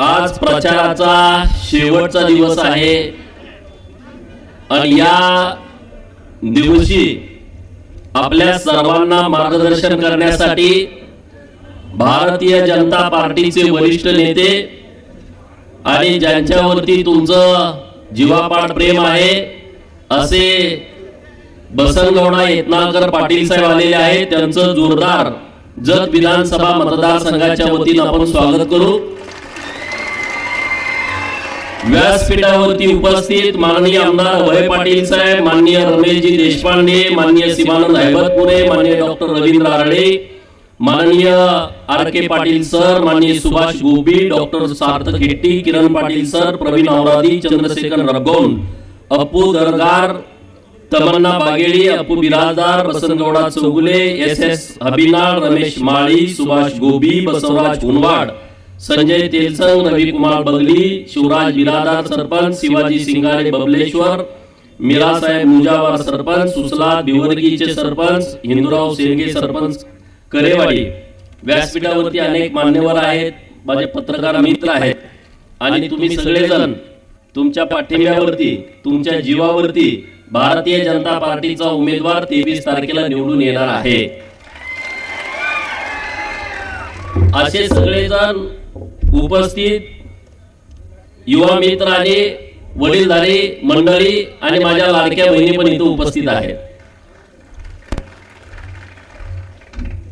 आज प्रचाराचा शेवटचा दिवस आहे. आणि या दिवशी आपल्या सर्वांना मार्गदर्शन करण्यासाठी भारतीय जनता पार्टीचे वरिष्ठ नेते आणि ज्यांच्यावरती तुमचं जीवापाड प्रेम आहे असे बसनगौडा यत्नाळकर पाटील साहेब आलेले आहेत. त्यांचं जोरदार जत विधानसभा मतदारसंघाच्या वतीनं आपण स्वागत करू. व्यासपीठावरती उपस्थित माननीय आमदार अभय पाटील साहेब, माननीय रमेशजी देशपांडे, माननीय शिवानंद हैबतपुरे, माननीय डॉक्टर रवींद्र आरडे, माननीय आर के पाटील सर, माननीय Subhash Gobi doctor Sarthak Hetti Kiran Patil sir, Praveen Auradi Chandrashekhar Rabgaun Appu Dargar, Tamanna Bagedi Appu Birajdar, Basanagouda Chougule, S S Abhinal Ramesh Mali, Subhash Gobi, Basavaraj Unwad Sanjay Telsang Navi Kumar Bagali Shivraj Biradar sarpanch Shivaji सिंगारे बबलेश्वर मीरासाहेब मुजावार सरपंच सुसला भिवरगीचे सरपंच हिंदूराव शेळगे सरपंच करेवाडी. व्यासपीठावरती अनेक मान्यवर आहेत माझे पत्रकार मित्र आहेत. आणि तुम्ही सगळेजण तुमच्या पाठिंब्यावरती तुमच्या जीवावरती भारतीय जनता पार्टीचा उमेदवार तेवीस तारखेला निवडून येणार आहे. असे सगळेजण उपस्थित युवा मित्र आणि वडीलधारी मंडळी आणि माझ्या लाडक्या बहिणी पण इथं उपस्थित आहेत.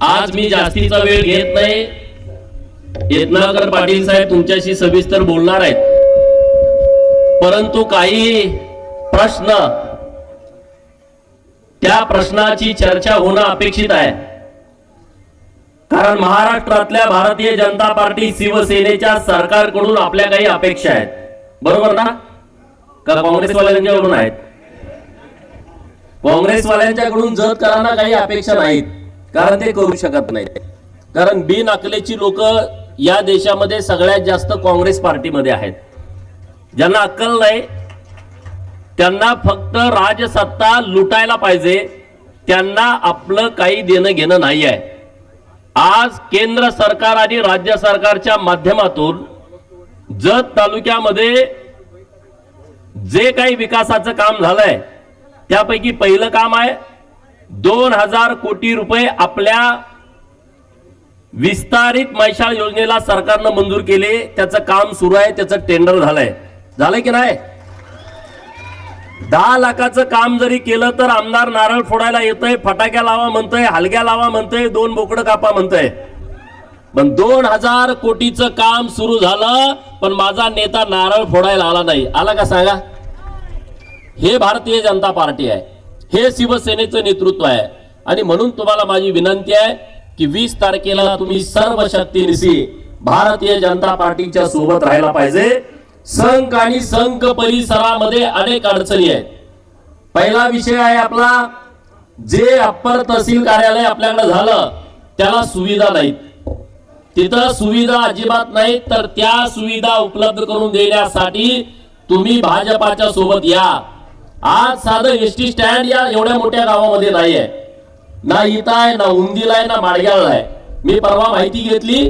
आज मी जास्तीचा वेळ घेत नाही. यत्नाकर पाटील साहेब तुमच्याशी सविस्तर बोलणार आहेत. परंतु काही प्रश्न त्या प्रश्नाची चर्चा होणं अपेक्षित आहे. कारण महाराष्ट्रातल्या भारतीय जनता पार्टी शिवसेनेच्या सरकारकडून आपल्या काही अपेक्षा आहेत. बरोबर ना? का काँग्रेसवाल्यांच्याकडून आहेत? काँग्रेसवाल्यांच्याकडून जत करांना काही अपेक्षा नाहीत. कारण ते करू शकत नाहीत. कारण बिन अकलेची लोक या देशामध्ये सगळ्यात जास्त काँग्रेस पार्टीमध्ये आहेत. ज्यांना अक्कल नाही त्यांना फक्त राजसत्ता लुटायला पाहिजे त्यांना आपलं काही देणं घेणं नाही आहे आज केंद्र सरकार आणि राज्य सरकारच्या माध्यमातून जत तालुक्यामध्ये जे काही विकासाचं काम झालंय त्यापैकी पहिलं काम आहे दोन हजार कोटी रुपये आपल्या विस्तारित मैशाळ योजनेला सरकारनं मंजूर केले त्याचं काम सुरू आहे त्याचं टेंडर झालंय. झालंय की नाही? दहा लाखाचं काम जरी केलं तर आमदार नारळ फोडायला येतंय फटाक्या लावा म्हणतंय हलग्या लावा म्हणतंय दोन बोकडं कापा म्हणतंय. पण दोन हजार कोटीचं काम सुरू झालं पण माझा नेता नारळ फोडायला आला नाही. आला का सांगा? हे भारतीय जनता पार्टी आहे. हे शिवसेनेचं नेतृत्व आहे. आणि म्हणून तुम्हाला माझी विनंती आहे की वीस तारखेला तुम्ही सर्व शक्तीनिशी भारतीय जनता पार्टीच्या सोबत राहायला पाहिजे. संघ आणि संघ परिसरामध्ये अनेक अडचणी आहेत. पहिला विषय आहे आपला जे अप्पर तहसील कार्यालय आपल्याकडे झालं त्याला सुविधा नाहीत. तिथं सुविधा अजिबात नाहीत तर त्या सुविधा उपलब्ध करून देण्यासाठी तुम्ही भाजपाच्या सोबत या. आज साधं एस टी स्टँड या एवढ्या मोठ्या गावामध्ये नाही आहे ना इथं आहे ना उंदीला आहे ना माडग्याला आहे. मी परवा माहिती घेतली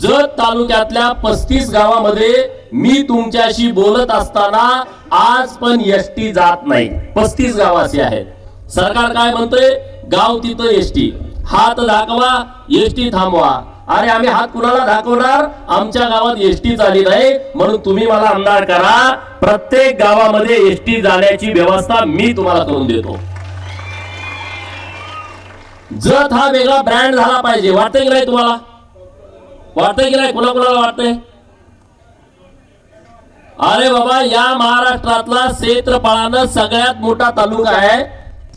जत तालुक्यातल्या पस्तीस गावामध्ये मी तुमच्याशी बोलत असताना आज पण एस टी जात नाही. पस्तीस गावाचे आहेत. सरकार काय म्हणतोय? गाव तिथं एस टी हात दाखवा एस टी थांबवा. अरे आम्ही हात कुणाला दाखवणार? आमच्या गावात एस टी झाली नाही म्हणून तुम्ही मला आमदार करा. प्रत्येक गावामध्ये एस टी जाण्याची व्यवस्था मी तुम्हाला करून देतो. जत हा वेगळा ब्रँड झाला पाहिजे. वाटते की नाही तुम्हाला? वाटतंय की नाही? कुणा कुणाला वाटतंय? अरे बाबा या महाराष्ट्रातला क्षेत्रफळानं सगळ्यात मोठा तालुका आहे.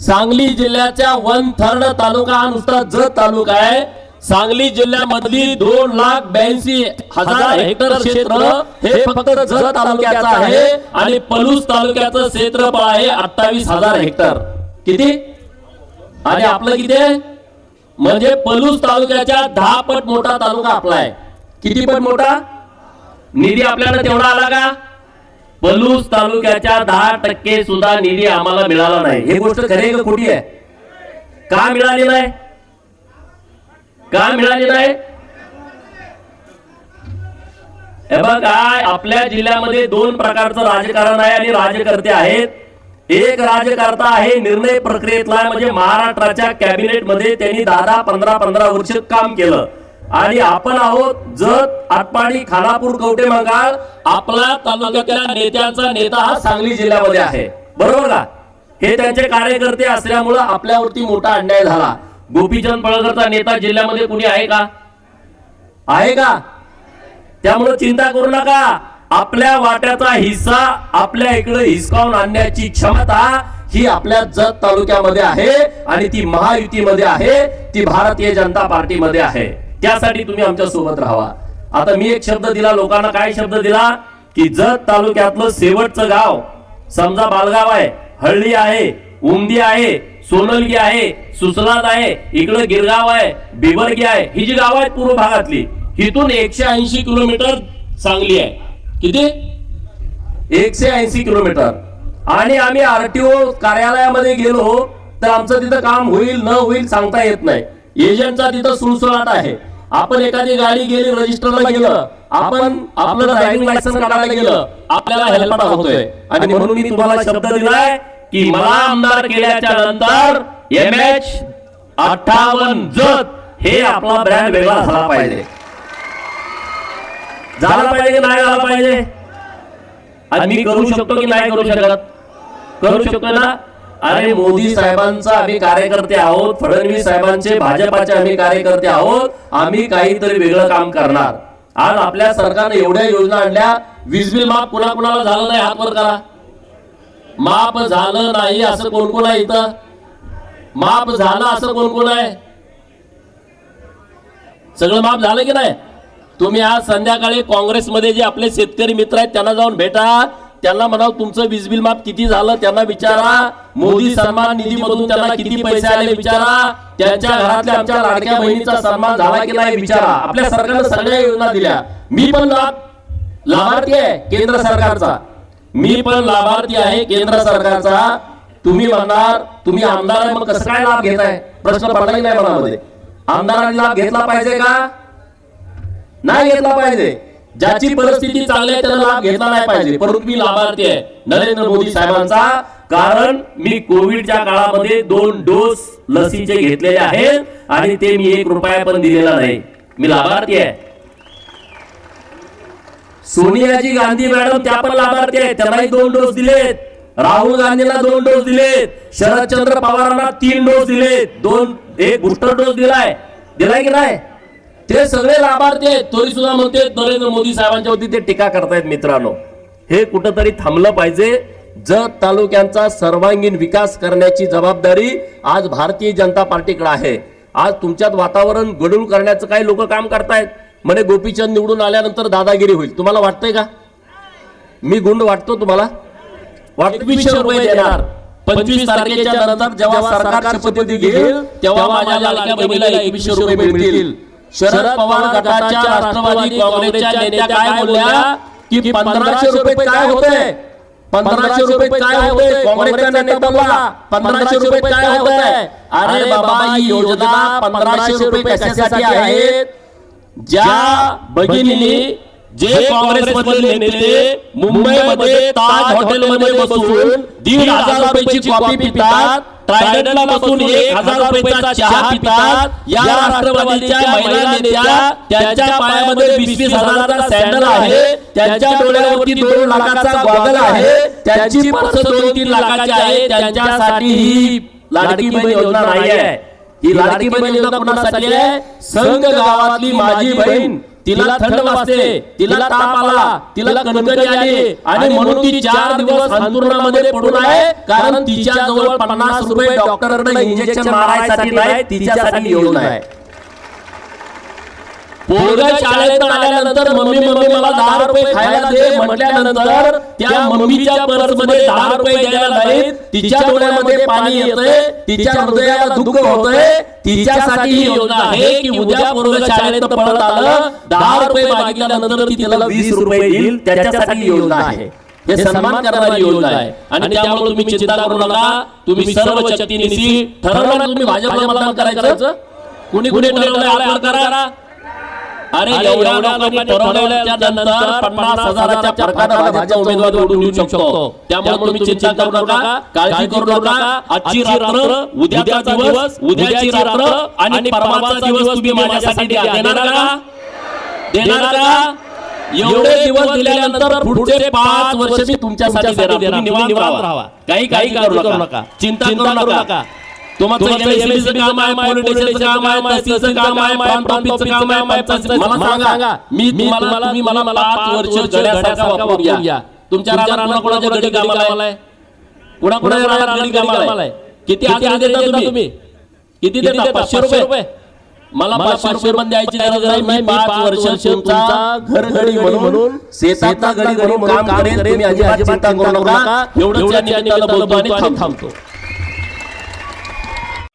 सांगली जिल्ह्याच्या वन थर्ड तालुका हा नुसता जत तालुका आहे. सांगली जिल्ह्यामधली दोन लाख ब्याऐंशी हजार हेक्टर क्षेत्र हे फक्त जत तालुक्याचं आहे. आणि पलूस तालुक्याचं क्षेत्रफळ आहे अठ्ठावीस हजार हेक्टर. किती? आणि आपलं किती आहे? म्हणजे पलूस तालुक्याच्या दहा पट मोठा तालुका आपला आहे. किती पट मोठा? निधी आपल्याला तेवढा आला का? पलूस तालुक्याच्या दहा टक्के सुद्धा निधी आम्हाला मिळाला नाही. हे गोष्ट खरे का खोटी आहे? का मिळाली नाही? का मिळाली नाही? हे बघ काय आपल्या जिल्ह्यामध्ये दोन प्रकारचं राजकारण आहे आणि राजकर्ते आहेत. एक राजकर्ता आहे निर्णय प्रक्रियेतला म्हणजे महाराष्ट्राच्या कॅबिनेटमध्ये त्यांनी दहा दहा पंधरा पंधरा वर्ष काम केलं. आणि आपण आहोत जत आटपाडी खानापूर कवटे मंगाळ आपला तालुक्यातल्या नेत्यांचा नेता हा सांगली जिल्ह्यामध्ये आहे. बरोबर का? हे त्यांचे कार्यकर्ते असल्यामुळं आपल्यावरती मोठा अन्याय झाला. गोपीचंद पळकरचा नेता जिल्ह्यामध्ये कुणी आहे का? आहे का? त्यामुळे चिंता करू नका. आपल्या वाट्याचा हिस्सा आपल्या इकडे हिसकावून आणण्याची क्षमता ही आपल्या जत तालुक्यामध्ये आहे आणि ती महायुतीमध्ये आहे ती भारतीय जनता पार्टीमध्ये आहे. त्यासाठी तुम्ही आमच्यासोबत राहावा. आता मी एक शब्द दिला लोकांना काय शब्द दिला? की जत तालुक्यातलं शेवटचं गाव समजा बालगाव आहे हळदी आहे उमदी आहे सोनलगी आहे सुसलाद आहे इकडं गिरगाव आहे बिबरगी आहे ही जी गाव आहेत पूर्व भागातली हिथून एकशे ऐंशी किलोमीटर चांगली आहे. किती? एकशे ऐंशी किलोमीटर. आणि आम्ही आरटीओ कार्यालयामध्ये गेलो तर आमचं तिथं काम होईल न होईल सांगता येत नाही. एजंटचा तिथं सुळसुळाट आहे. आपण एखादी गाडी गेली रजिस्टरला गेलं आपण आपलं ड्रायव्हिंग लायसन्स काढायला गेलं आपल्याला हेल्पटा होतोय. आणि म्हणून मी तुम्हाला शब्द दिलाय की मला आमदार केल्याच्यानंतर एम एच अठ्ठावन्न जत हे आपला ब्रँड वेगळा झाला पाहिजे. झाला पाहिजे की नाही झाला पाहिजे? आणि मी करू शकतो की नाही करू शकत? करू शकतो ना? अरे मोदी साहेबांचा आम्ही कार्यकर्ते आहोत फडणवीस साहेबांचे भाजपाचे आम्ही कार्यकर्ते आहोत आम्ही काहीतरी वेगळं काम करणार. आज आपल्या सरकारने एवढ्या योजना आणल्या वीज बिल माफ कुणा कुणाला झालं नाही? हात वर करा. माप झालं नाही असं कोण कोण आहे इथं? माप झालं असं कोण कोण आहे? सगळं माफ झालं की नाही? तुम्ही आज संध्याकाळी काँग्रेसमध्ये जे आपले शेतकरी मित्र आहेत त्यांना जाऊन भेटा. त्यांना म्हणाव तुमचं वीज बिल माफ किती झालं? त्यांना विचारा. मोदी सन्मान निधी मधून त्यांना किती पैसे आले विचारा. त्यांच्या घरातल्या आमच्या लाडक्या बहिणीचा सन्मान झाला की नाही विचारा. आपल्या सरकारनं सगळ्या योजना दिल्या. मी पण लाभ लाभार्थी आहे केंद्र सरकारचा. मी पण लाभार्थी आहे केंद्र सरकारचा. तुम्ही म्हणणार तुम्ही आमदार आहे मग कसं काय लाभ घेताय? प्रश्न पडलाही नाही मनामध्ये? आमदारांनी लाभ घेतला पाहिजे का? नाही घेतला पाहिजे. ज्याची परिस्थिती चांगली आहे त्याला लाभ घेतला नाही पाहिजे. परंतु मी लाभार्थी आहे. नरेंद्र मोदी साहेबांचा. कारण मी कोविडच्या काळामध्ये दोन डोस लसीचे घेतलेले आहेत आणि ते मी एक रुपया पण दिलेला नाही. मी लाभार्थी आहे. सोनियाजी गांधी मॅडम त्या पण लाभार्थी आहेत. त्यांनाही दोन डोस दिलेत. राहुल गांधीला दोन डोस दिलेत. शरदचंद्र पवारांना तीन डोस दिलेत. दोन एक बुस्टर डोस दिलाय. दिलाय की नाही? ते सगळे लाभार्थी आहेत. तरी सुद्धा म्हणते नरेंद्र मोदी साहेबांच्या वरती ते टीका करतायत मित्रांनो. हे कुठंतरी थांबलं पाहिजे. जत तालुक्यांचा सर्वांगीण विकास करण्याची जबाबदारी आज भारतीय जनता पार्टीकडे आहे. आज तुमच्यात वातावरण गडूळ करण्याचं काही लोक काम करतायत. म्हणे गोपीचंद निवडून आल्यानंतर दादागिरी होईल. तुम्हाला वाटतंय का? मी गुंड वाटतो तुम्हाला? रुपये देणार. पंचवीस तारखेच्या नंतर जेव्हा सरकार शपथ घेईल तेव्हा माझ्या लाडक्या बहिणीला एकवीसशे रुपये मिळतील. शरद पवार गटाच्या राष्ट्रवादी काँग्रेसच्या नेत्या काय बोलल्या? की पंधराशे रुपये काय होते? पंधराशे रुपये काय होते? काँग्रेसचा नेता पंधराशे रुपये काय होते? अरे बाबा ही योजना पंधराशे रुपये कशासाठी आहेत ज्या भगिनींनी जे काँग्रेसमधले नेते मुंबईमध्ये ताज हॉटेलमध्ये बसून दीड हजार रुपयाची कॉफी पितात. ट्रायडंटला बसून एक हजार रुपयाचा चहा पितात. या राष्ट्रवादीच्या महिला नेत्या त्यांच्या पायामध्ये वीस वीस हजाराचा सँडल आहे. त्यांच्या डोळ्यावरती दोन लाखाचा गॉगल आहे. त्यांची पर्स दोन तीन लाखाची आहे. त्यांच्यासाठी ही लाडकी बहीण योजना नाही आहे. ही लाडकी बहीण योजना कोणासाठी आहे? संघ गावातली माझी बहीण. तिला थंड वाजते तिला ताप आला तिला कणकणी आली आणि म्हणून ती चार दिवस अंतुरणामध्ये पडून आहे कारण तिच्या जवळ पन्नास रुपये डॉक्टरकडे इंजेक्शन मारायसाठी नाही तिच्यासाठी योजना आहे पोरगा शाळेत आल्यानंतर मम्मी मम्मी मला दहा रुपये खायला दे म्हटल्यानंतर त्या मम्मीच्या पर्समध्ये दहा रुपये द्यायला नाहीत तिच्या डोळ्यामध्ये पाणी येतंय. तिच्या हृदयाला दुःख होतंय. तिच्यासाठी ही योजना आहे की उद्या पोरग शाळेत पळत आलं दहा रुपये मागितल्यानंतर ती त्याला वीस रुपये देईल. त्याच्यासाठी ही योजना आहे. हे सन्मान करणारी योजना आहे. आणि त्यामुळे तुम्ही चिंता करू नका. तुम्ही सर्व शक्तीनिशी ठरवलं तुम्ही. भाजपला मतदान करायचं? कुणी कुणी ठरवलं आला करा. अरे एवढ्या लोकांनी ठरवल्याच्या नंतर पन्नास हजाराच्या फरकानं भाजपचा उमेदवार निवडून येऊ शकतो. त्यामुळे तुम्ही चिंता करू नका. काळजी करू नका. आजची रात्र उद्याचा दिवस उद्याची रात्र आणि परवाचा दिवस तुम्ही माझ्यासाठी. देणार का? देणार का? एवढे दिवस दिल्यानंतर पुढचे पाच वर्ष मी तुमच्यासाठी देणार. निवांत राहा. काही काही करू नका. चिंता करू नका. तुमचं MSCB चं काम आहे पॉलिटिक्सचं काम आहे तहसीलचं काम आहे प्रांत ऑफिसचं काम आहे पंचायतचं- मला सांगा मी तुम्हाला तुम्ही मला पाच वर्ष गड्यासारखा वापरून या तुमच्या रानात कोणाच्या गडी कामाला आहे? कुणाकुणाच्या रानात गडी कामाला आहे? किती हजार देता तुम्ही? किती देता? पाचशे रुपये. मला पाचशे रुपये द्यायची गरज नाही. मी पाच वर्ष तुमचा घर घडी म्हणून शेतातला घडी म्हणून काम करेन तुम्ही अजिबात चिंता करू नका. एवढंच या निमित्तानं बोलतो आणि थांबतो